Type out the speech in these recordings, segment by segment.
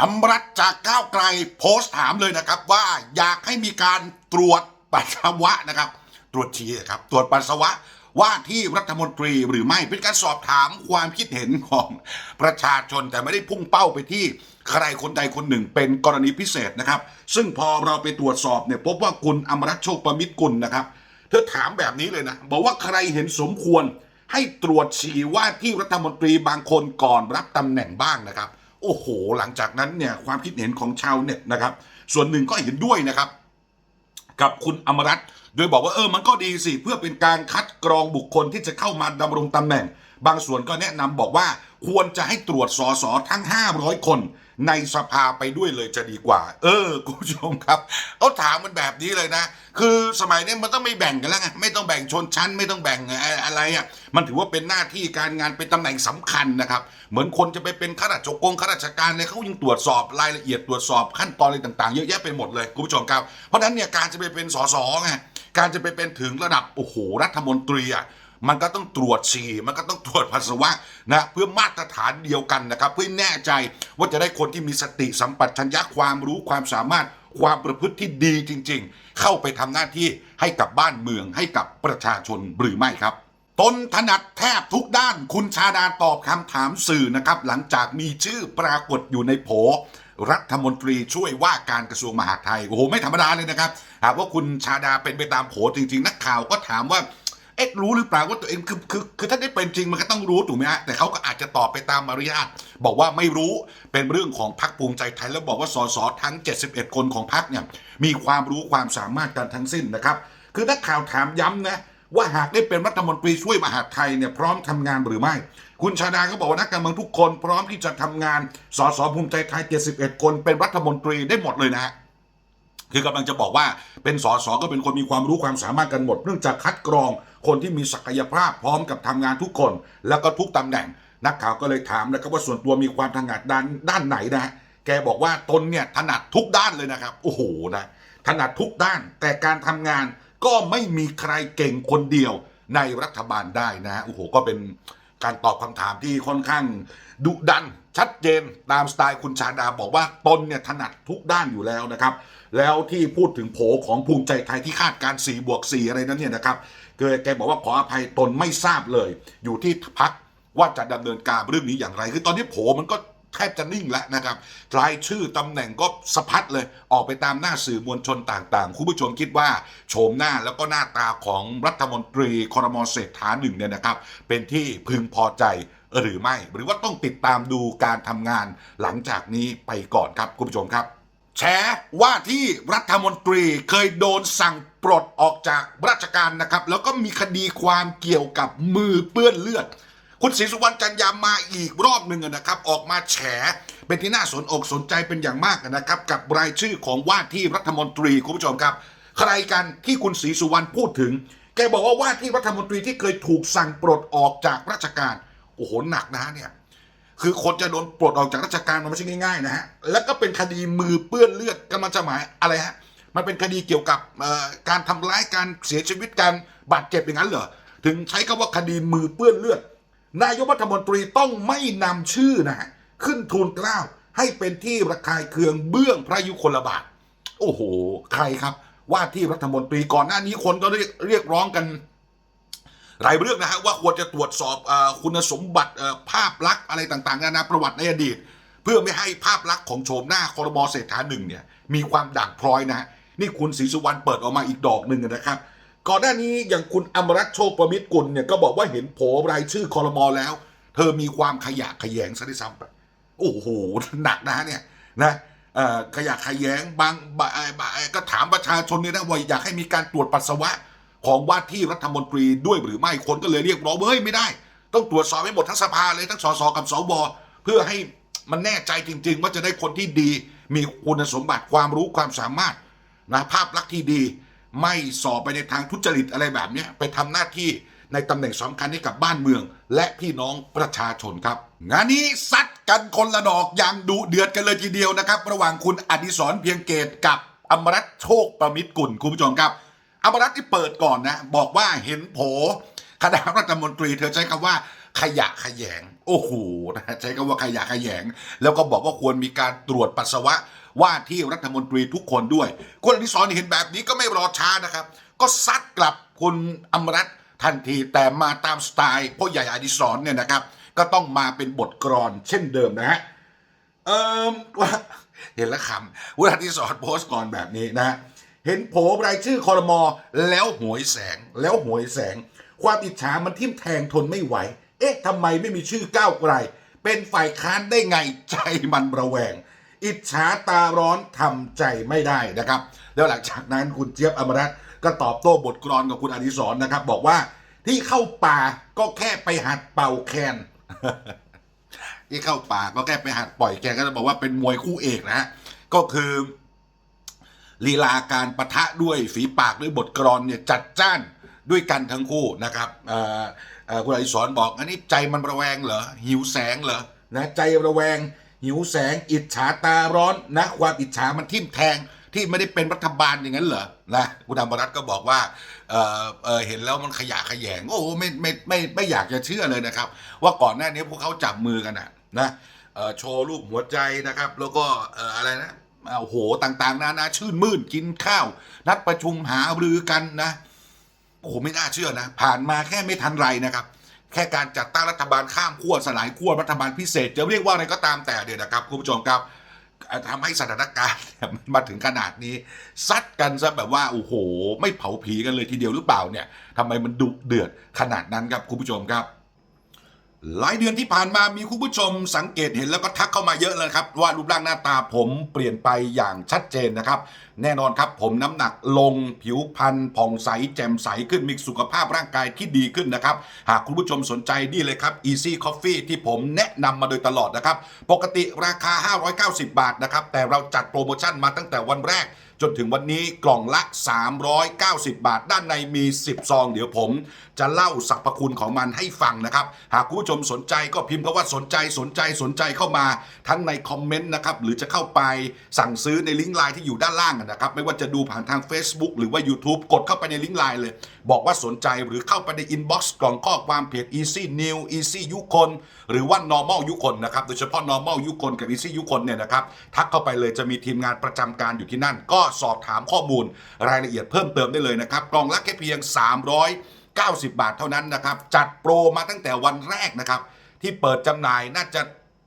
อมรัตจากก้าวไกลโพสต์ถามเลยนะครับ ว่าอยากให้มีการตรวจปัสสาวะนะครับ ตรวจฉี่ครับ ตรวจปัสสาวะว่าที่รัฐมนตรีหรือไม่เป็นการสอบถามความคิดเห็นของประชาชนแต่ไม่ได้พุ่งเป้าไปที่ใครคนใดคนหนึ่งเป็นกรณีพิเศษนะครับ ซึ่งพอเราไปตรวจสอบเนี่ยพบว่าคุณอมรัตโชคประมิตรกุลนะครับ เธอถามแบบนี้เลยนะบอกว่าใครเห็นสมควรให้ตรวจฉี่ว่าที่รัฐมนตรีบางคนก่อนรับตำแหน่งบ้างนะครับ โอ้โห หลังจากนั้นเนี่ยความคิดเห็นของชาวเน็ตนะครับ ส่วนหนึ่งก็เห็นด้วยนะครับ กับคุณอมรัตน์โดยบอกว่าเออมันก็ดีสิ เพื่อเป็นการคัดกรองบุคคลที่จะเข้ามาดำรงตำแหน่ง บางส่วนก็แนะนำบอกว่าควรจะให้ตรวจสอสอทั้ง 500 คน ในสภาไปด้วยเลยจะดีกว่า เออคุณผู้ชมครับเขาถามมันแบบนี้เลยนะ คือสมัยนี้มันต้องไม่แบ่งกันแล้วไงไม่ต้องแบ่งชนชั้น ไม่ต้องแบ่งอะไรอะมันถือว่าเป็นหน้าที่การงานเป็นตำแหน่งสำคัญนะครับ เหมือนคนจะไปเป็นข้าราชการข้าราชการเนี่ยเขายังตรวจสอบรายละเอียดตรวจสอบขั้นตอนอะไรต่างๆ เยอะแยะไปหมดเลยคุณผู้ชมครับเพราะนั้นเนี่ยการจะไปเป็นสสไงการจะไปเป็นถึงระดับโอ้โหรัฐมนตรีอะ มันก็ต้องตรวจฉี่มันก็ต้องตรวจปัสสาวะนะเพื่อมาตรฐานเดียวกันนะครับ เพื่อแน่ใจว่าจะได้คนที่มีสติสัมปชัญญะความรู้ความสามารถความประพฤติที่ดีจริง ๆ เข้าไปทำหน้าที่ให้กับบ้านเมืองให้กับประชาชนหรือไม่ครับ ตนถนัดแทบทุกด้านคุณชาดาตอบคำถามสื่อนะครับ หลังจากมีชื่อปรากฏอยู่ในโผรัฐมนตรีช่วยว่าการกระทรวงมหาดไทย โอ้โห ไม่ธรรมดาเลยนะครับ หากว่าคุณชาดาเป็นไปตามโผจริง ๆ นักข่าวก็ถามว่า เอ๊ะรู้หรือเปล่าว่าตัวเองคือคือคือถ้าได้เป็นจริงมันก็ต้องรู้ถูกไหมฮะแต่เขาก็อาจจะตอบไปตามมารยาทบอกว่าไม่รู้เป็นเรื่องของพรรคภูมิใจไทยแล้วบอกว่าสสทั้ง 71 คนของพรรคเนี่ยมีความรู้ความสามารถกันทั้งสิ้นนะครับ คือนักข่าวถามย้ำนะว่าหากได้เป็นรัฐมนตรีช่วยมหาไทยเนี่ยพร้อมทำงานหรือไม่ คุณชาดาก็บอกว่านักการเมืองทุกคนพร้อมที่จะทำงานสสภูมิใจไทย 71 คนเป็นรัฐมนตรีได้หมดเลยนะฮะคือกำลังจะบอกว่าเป็นสสก็เป็นคนมีความรู้ความสามารถกันหมด เนื่องจากคัดกรอง คนที่มีศักยภาพพร้อมกับทำงานทุกคน แล้วก็ทุกตำแหน่ง นักข่าวก็เลยถามนะครับว่าส่วนตัวมีความถนัดด้านด้านไหนนะฮะแกบอกว่าตนเนี่ยถนัดทุกด้านเลยนะครับโอ้โหนะถนัดทุกด้าน แต่การทำงานก็ไม่มีใครเก่งคนเดียวในรัฐบาลได้นะฮะโอ้โหก็เป็นการตอบคำถามที่ค่อนข้างดุดันชัดเจนตามสไตล์คุณชาดาบอกว่าตนเนี่ยถนัดทุกด้านอยู่แล้วนะครับ แล้วที่พูดถึงโผของภูมิใจไทยที่คาดการ4บวก4อะไรนั้นเนี่ยนะครับเกิดแกบอกว่าขออภัยตนไม่ทราบเลย อยู่ที่พักว่าจะดำเนินการเรื่องนี้อย่างไร คือตอนนี้โผมันก็แทบจะนิ่งแล้วนะครับรายชื่อตำแหน่งก็สะพัดเลย ออกไปตามหน้าสื่อมวลชนต่างๆ คุณผู้ชมคิดว่าโฉมหน้าแล้วก็หน้าตาของรัฐมนตรีคอรมอเศรษฐาหนึ่งเนี่ยนะครับ เป็นที่พึงพอใจหรือไม่ หรือว่าต้องติดตามดูการทำงานหลังจากนี้ไปก่อนครับคุณผู้ชมครับ แฉว่าที่รัฐมนตรีเคยโดนสั่งปลดออกจากราชการนะครับ แล้วก็มีคดีความเกี่ยวกับมือเปื้อนเลือด คุณศรีสุวรรณจันยามาอีกรอบหนึ่งนะครับ ออกมาแฉเป็นที่น่าสนอกสนใจเป็นอย่างมากนะครับ กับรายชื่อของว่าที่รัฐมนตรีคุณผู้ชมครับ ใครกันที่คุณศรีสุวรรณพูดถึง แกบอกว่าว่าที่รัฐมนตรีที่เคยถูกสั่งปลดออกจากราชการโอ้โหหนักนะฮะเนี่ย คือคนจะโดนปลดออกจากราชการมันไม่ใช่ง่ายๆนะฮะ แล้วก็เป็นคดีมือเปื้อนเลือดก็มันจะหมายอะไรฮะ มันเป็นคดีเกี่ยวกับการทำร้ายการเสียชีวิตการบาดเจ็บอย่างนั้นเหรอ ถึงใช้คำว่าคดีมือเปื้อนเลือด นายกรัฐมนตรีต้องไม่นำชื่อนะฮะขึ้นทูลเกล้าให้เป็นที่ระคายเคืองเบื้องพระยุคลบาท โอ้โห ใครครับ ว่าที่รัฐมนตรีก่อนหน้านี้คนก็เรียกเรียกร้องกัน หลายเรื่องนะฮะว่าควรจะตรวจสอบอคุณสมบัติภาพลักษณ์อะไรต่างๆนานาประวัติในอดีต เพื่อไม่ให้ภาพลักษณ์ของโฉมหน้าคอรมอเศรษฐาหนึ่งเนี่ยมีความด่างพร้อยนะฮะนี่คุณศรีสุวรรณเปิดออกมาอีกดอกหนึ่งนะครับก่อนหน้านี้อย่างคุณอมรัตน์โชคประมิตรกุลเนี่ยก็บอกว่าเห็นโผรายชื่อคอรมอแล้ว เธอมีความขยะแขยงซะด้วยซ้ำไปโอ้โหหนักนะเนี่ยนะขยะแขยงบางบางบางก็ถามประชาชนเนี่ยนะว่าอยากให้มีการตรวจปัสสาวะ ของว่าที่รัฐมนตรีด้วยหรือไม่คนก็เลยเรียกร้องเฮ้ยไม่ได้ ต้องตรวจสอบให้หมดทั้งสภาเลยทั้งสสกับสวเพื่อให้มันแน่ใจจริง ๆ ว่าจะได้คนที่ดี มีคุณสมบัติความรู้ความสามารถนะภาพลักษณ์ที่ดี ไม่สอบไปในทางทุจริตอะไรแบบนี้ไปทำหน้าที่ในตำแหน่งสำคัญให้กับบ้านเมือง และพี่น้องประชาชนครับ งานนี้ซัดกันคนละดอกอย่างดุเดือดกันเลยทีเดียวนะครับ ระหว่างคุณอดิศรเพียงเกตกับอมรัตโชคประมิตรกุลคุณผู้ชมครับ อมรัตที่เปิดก่อนนะ บอกว่าเห็นโผคณะรัฐมนตรีเธอใช้คำว่าขยะขยง โอ้โหนะใช้คำว่าขยะขยง แล้วก็บอกว่าควรมีการตรวจปัสสาวะว่าที่รัฐมนตรีทุกคนด้วยคุณอดิศรเห็นแบบนี้ก็ไม่รอช้านะครับ ก็ซัดกลับคุณอมรัตทันทีแต่มาตามสไตล์พ่อใหญ่อดิศรเนี่ยนะครับ ก็ต้องมาเป็นบทกรอนเช่นเดิมนะฮะเออว่าเห็นแล้วคำว่าที่สอนโพสต์ก่อนแบบนี้นะ เห็นโผรายชื่อคอรมอแล้วหวยแสงแล้วหวยแสง ความอิจฉามันทิ่มแทงทนไม่ไหว เอ๊ะทำไมไม่มีชื่อก้าวไกล เป็นฝ่ายค้านได้ไงใจมันระแวง อิจฉาตาร้อนทำใจไม่ได้นะครับ แล้วหลังจากนั้นคุณเจี๊ยบอมรัตก็ตอบโต้บทกลอนกับคุณอดิศรนะครับ บอกว่าที่เข้าป่าก็แค่ไปหัดเป่าแคนที่เข้าป่าก็แค่ไปหัดปล่อยแกก็จะบอกว่าเป็นมวยคู่เอกนะฮะก็คือ ลีลาการประทะด้วยฝีปากด้วยบทกรอนเนี่ยจัดจ้านด้วยกันทั้งคู่นะครับอ่อเอ่อคุณอดิศรบอกอันนี้ใจมันระแวงเหรอหิวแสงเหรอนะใจระแวง หิวแสง อิจฉาตาร้อนนะความอิจฉามันทิ่มแทงที่ไม่ได้เป็นรัฐบาลอย่างนั้นเหรอนะคุณธรรมรัตน์ก็บอกว่าเอ่อเเห็นแล้วมันขยะขยง โอ้ไม่ไม่ไม่ไม่อยากจะเชื่อเลยนะครับ ว่าก่อนหน้านี้พวกเขาจับมือกันนะนะโชว์รูปหัวใจนะครับ แล้วก็อะไรนะ โอ้โหต่างๆ นานาชื่นมื่นกินข้าว นัดประชุมหารือกันนะโอ้โหไม่น่าเชื่อนะ ผ่านมาแค่ไม่ทันไรนะครับ แค่การจัดตั้งรัฐบาลข้ามขั้วสลายขั้วรัฐบาลพิเศษ จะเรียกว่าอะไรก็ตามแต่เดี๋ยวนะครับคุณผู้ชมครับเอ่อทำให้สถานการณ์เนี่ยมันมาถึงขนาดนี้ ซัดกันซะแบบว่า โอ้โห ไม่เผาผีกันเลยทีเดียวหรือเปล่าเนี่ยทำไมมันดุเดือดขนาดนั้นครับคุณผู้ชมครับ หลายเดือนที่ผ่านมามีคุณผู้ชมสังเกตเห็นแล้วก็ทักเข้ามาเยอะเลยครับ ว่ารูปร่างหน้าตาผมเปลี่ยนไปอย่างชัดเจนนะครับ แน่นอนครับ ผมน้ำหนักลงผิวพรรณผ่องใส แจ่มใสขึ้นมีสุขภาพร่างกายที่ดีขึ้นนะครับ หากคุณผู้ชมสนใจนี่เลยครับ Easy Coffee ที่ผมแนะนำมาโดยตลอดนะครับ ปกติราคา 590 บาทนะครับ แต่เราจัดโปรโมชั่นมาตั้งแต่วันแรกจนถึงวันนี้กล่องละ 390 บาท ด้านในมี 10 ซอง เดี๋ยวผม จะเล่าสรรพคุณของมันให้ฟังนะครับ หากคุณผู้ชมสนใจก็พิมพ์คำว่าสนใจสนใจสนใจเข้ามา ทั้งในคอมเมนต์นะครับ หรือจะเข้าไปสั่งซื้อในลิงก์ไลน์ที่อยู่ด้านล่างนะครับไม่ว่าจะดูผ่านทาง Facebook หรือว่า YouTube กดเข้าไปในลิงก์ไลน์เลย บอกว่าสนใจหรือเข้าไปในอินบ็อกซ์กล่องข้อความเพจ Easy New Easy ยุคนหรือว่า normal ยุคนนะครับโดยเฉพาะ normal ยุคนกับ easy ยุคนเนี่ยนะครับทักเข้าไปเลยจะมีทีมงานประจำการอยู่ที่นั่น ก็สอบถามข้อมูลรายละเอียดเพิ่มเติมได้เลยนะครับกล่องละแค่เพียง 390 บาทเท่านั้นนะครับจัดโปรมาตั้งแต่วันแรกนะครับที่เปิดจำหน่ายน่าจะ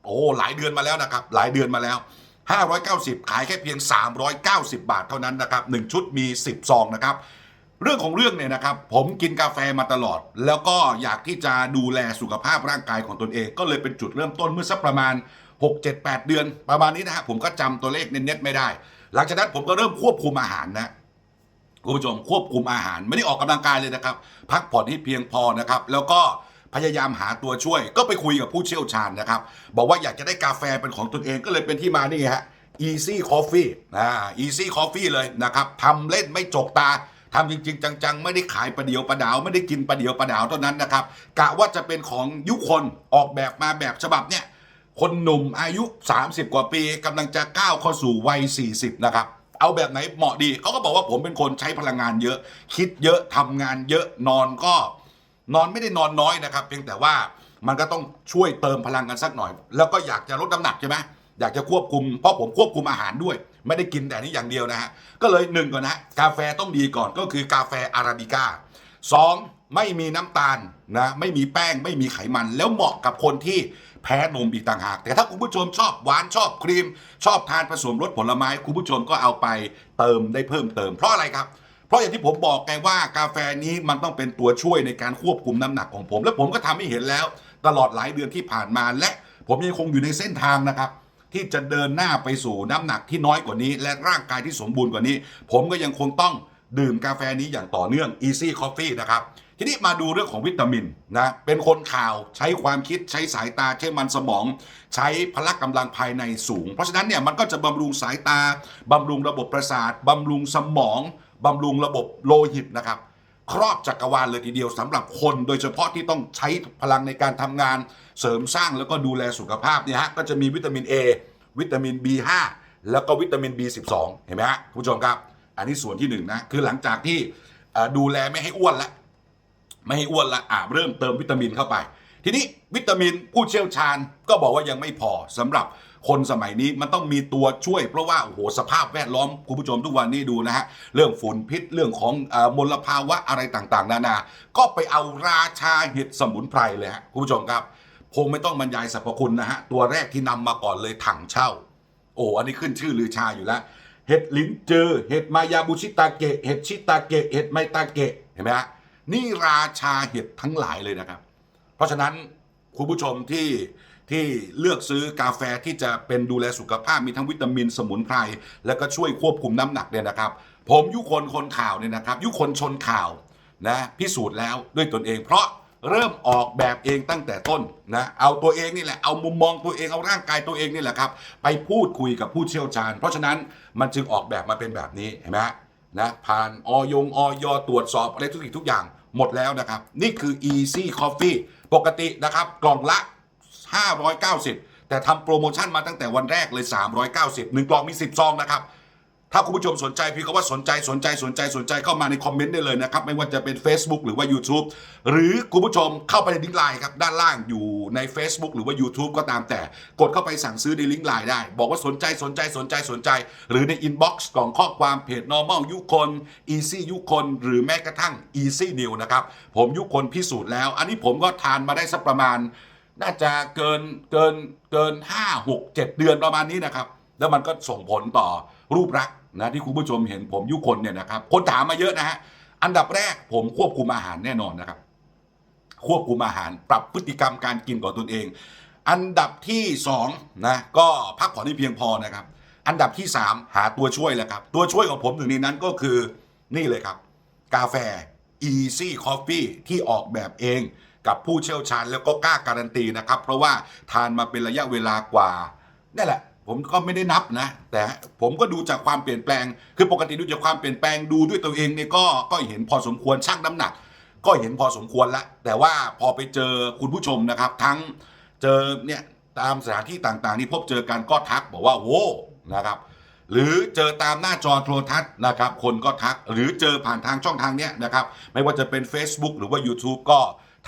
โอ้หลายเดือนมาแล้วนะครับหลายเดือนมาแล้ว 590 ขายแค่เพียง 390 บาทเท่านั้นนะครับ1ชุดมี 10 ซองนะครับ เรื่องของเรื่องเนี่ยนะครับ ผมกินกาแฟมาตลอด แล้วก็อยากที่จะดูแลสุขภาพร่างกายของตนเอง ก็เลยเป็นจุดเริ่มต้นเมื่อสักประมาณ 6 7 8 เดือน ประมาณนี้นะฮะผมก็จำตัวเลขเน็ตๆไม่ได้ หลังจากนั้นผมก็เริ่มควบคุมอาหารนะคุณผู้ชมควบคุมอาหารไม่ได้ออกกำลังกายเลยนะครับ พักผ่อนให้เพียงพอนะครับ แล้วก็ พยายามหาตัวช่วย ก็ไปคุยกับผู้เชี่ยวชาญนะครับ บอกว่าอยากจะได้กาแฟเป็นของตนเองก็เลยเป็นที่มานี่ฮะ Easy Coffee อ่า Easy Coffee เลยนะครับทำเล่นไม่จกตาทำจริง ๆ จัง ๆ ไม่ได้ขายประเดียวประดาว ไม่ได้กินประเดียวประดาวเท่านั้นนะครับกะว่าจะเป็นของยุคนออกแบบมาแบบฉบับเนี่ยคนหนุ่มอายุ 30 กว่าปีกำลังจะก้าวเข้าสู่วัย 40 นะครับ เอาแบบไหนเหมาะดีเขาก็บอกว่าผมเป็นคนใช้พลังงานเยอะ คิดเยอะทำงานเยอะนอนก็ นอนไม่ได้นอนน้อยนะครับ เพียงแต่ว่ามันก็ต้องช่วยเติมพลังกันสักหน่อย แล้วก็อยากจะลดน้ำหนักใช่ไหมอยากจะควบคุมเพราะผมควบคุมอาหารด้วย ไม่ได้กินแต่นี้อย่างเดียวนะฮะก็เลยหนึ่งก่อนนะกาแฟต้องดีก่อนก็คือกาแฟอาราบิก้าสองไม่มีน้ำตาลนะไม่มีแป้งไม่มีไขมัน แล้วเหมาะกับคนที่แพ้นมอีกต่างหาก แต่ถ้าคุณผู้ชมชอบหวานชอบครีม ชอบทานผสมรสผลไม้ คุณผู้ชมก็เอาไปเติมได้เพิ่มเติมเพราะอะไรครับ เพราะอย่างที่ผมบอกไงว่ากาแฟนี้มันต้องเป็นตัวช่วยในการควบคุมน้ำหนักของผม และผมก็ทำให้เห็นแล้ว ตลอดหลายเดือนที่ผ่านมา และผมยังคงอยู่ในเส้นทางนะครับ ที่จะเดินหน้าไปสู่น้ำหนักที่น้อยกว่านี้ และร่างกายที่สมบูรณ์กว่านี้ ผมก็ยังคงต้องดื่มกาแฟนี้อย่างต่อเนื่อง Easy Coffee นะครับทีนี้มาดูเรื่องของวิตามินนะเป็นคนข่าวใช้ความคิดใช้สายตาใช้มันสมอง ใช้พละกำลังภายในสูง เพราะฉะนั้นเนี่ยมันก็จะบำรุงสายตาบำรุงระบบประสาทบำรุงสมอง บำรุงระบบโลหิตนะครับ ครอบจักรวาลเลยทีเดียวสำหรับคน โดยเฉพาะที่ต้องใช้พลังในการทำงาน เสริมสร้างแล้วก็ดูแลสุขภาพเนี่ยฮะก็จะมีวิตามิน A วิตามิน B5 แล้วก็วิตามิน B12 เห็นไหมฮะผู้ชมครับ อันนี้ส่วนที่หนึ่งนะคือหลังจากที่ดูแลไม่ให้อ้วนแล้วไม่ให้อ้วนละอ่าเริ่มเติมวิตามินเข้าไป ทีนี้วิตามินผู้เชี่ยวชาญก็บอกว่ายังไม่พอสำหรับ คนสมัยนี้มันต้องมีตัวช่วยเพราะว่าโอ้โหสภาพแวดล้อมคุณผู้ชมทุกวันนี้ดูนะฮะเรื่องฝุ่นพิษเรื่องของอมลภาวะอะไรต่างๆ นานา ก็ไปเอาราชาเห็ดสมุนไพรเลยฮะคุณผู้ชมครับคงไม่ต้องบรรยายสรรพคุณนะฮะตัวแรกที่นำมาก่อนเลยถังเช่า โอ้อันนี้ขึ้นชื่อลือชาอยู่แล้วเห็ดลิ้นเจอเห็ดมายาบุชิตาเกะเห็ดชิตาเกะเห็ดไมตาเกะเห็นไหมฮะนี่ราชาเห็ดทั้งหลายเลยนะครับ เพราะฉะนั้นคุณผู้ชมที่ ที่เลือกซื้อกาแฟที่จะเป็นดูแลสุขภาพมีทั้งวิตามินสมุนไพรแล้วก็ช่วยควบคุมน้ำหนักเนี่ยนะครับ ผมยุคนคนข่าวเนี่ยนะครับ ยุคนชนข่าวนะพิสูจน์แล้วด้วยตนเอง เพราะเริ่มออกแบบเองตั้งแต่ต้นนะเอาตัวเองนี่แหละเอามุมมองตัวเองเอาร่างกายตัวเองนี่แหละครับ ไปพูดคุยกับผู้เชี่ยวชาญ เพราะฉะนั้นมันจึงออกแบบมาเป็นแบบนี้เห็นไหมนะผ่านออยงออยตรวจสอบอะไรทุกสิ่งทุกอย่างหมดแล้วนะครับ นี่คือ Easy Coffee ปกตินะครับ กล่องละ 590 แต่ทำโปรโมชั่นมาตั้งแต่วันแรกเลย 390หนึ่งกล่องมี 10 ซองนะครับ ถ้าคุณผู้ชมสนใจพี่ก็ว่าสนใจสนใจสนใจสนใจเข้ามาในคอมเมนต์ได้เลยนะครับ ไม่ว่าจะเป็น Facebook หรือว่า YouTube หรือคุณผู้ชมเข้าไปในลิงก์ไลน์ครับ ด้านล่างอยู่ใน Facebook หรือว่า YouTube ก็ตามแต่ กดเข้าไปสั่งซื้อในลิงก์ไลน์ได้ บอกว่าสนใจสนใจสนใจสนใจ หรือในอินบ็อกซ์กล่องข้อความเพจ normal ยุคน easy ยุคน หรือแม้กระทั่ง easy new นะครับผมยุคนพิสูจน์แล้ว อันนี้ผมก็ทานมาได้สักประมาณ น่าจะเกินเกินเกิน5 6 7เดือนประมาณนี้นะครับ แล้วมันก็ส่งผลต่อรูปลักษณ์นะที่คุณผู้ชมเห็นผมยุคนเนี่ยนะครับคนถามมาเยอะนะฮะอันดับแรกผมควบคุมอาหารแน่นอนนะครับ ควบคุมอาหารปรับพฤติกรรมการกินของตนเอง อันดับที่2นะก็พักผ่อนให้เพียงพอนะครับ อันดับที่ 3 หาตัวช่วยแหละครับ ตัวช่วยของผมหนึ่งในนั้นก็คือนี่เลยครับ กาแฟ Easy Coffee ที่ออกแบบเอง กับผู้เชี่ยวชาญแล้วก็กล้าการันตีนะครับ เพราะว่าทานมาเป็นระยะเวลากว่านั่นแหละผมก็ไม่ได้นับนะ แต่ผมก็ดูจากความเปลี่ยนแปลง คือปกติดูจากความเปลี่ยนแปลงดูด้วยตัวเองเนี่ยก็ก็เห็นพอสมควรชั่งน้ำหนัก ก็เห็นพอสมควรละแต่ว่าพอไปเจอคุณผู้ชมนะครับ ทั้งเจอเนี่ยตามสถานที่ต่างๆ ที่พบเจอกันก็ทักบอกว่าโว้นะครับ หรือเจอตามหน้าจอโทรทัศน์นะครับ คนก็ทักหรือเจอผ่านทางช่องทางเนี้ยนะครับ ไม่ว่าจะเป็น Facebook หรือว่า YouTube ก็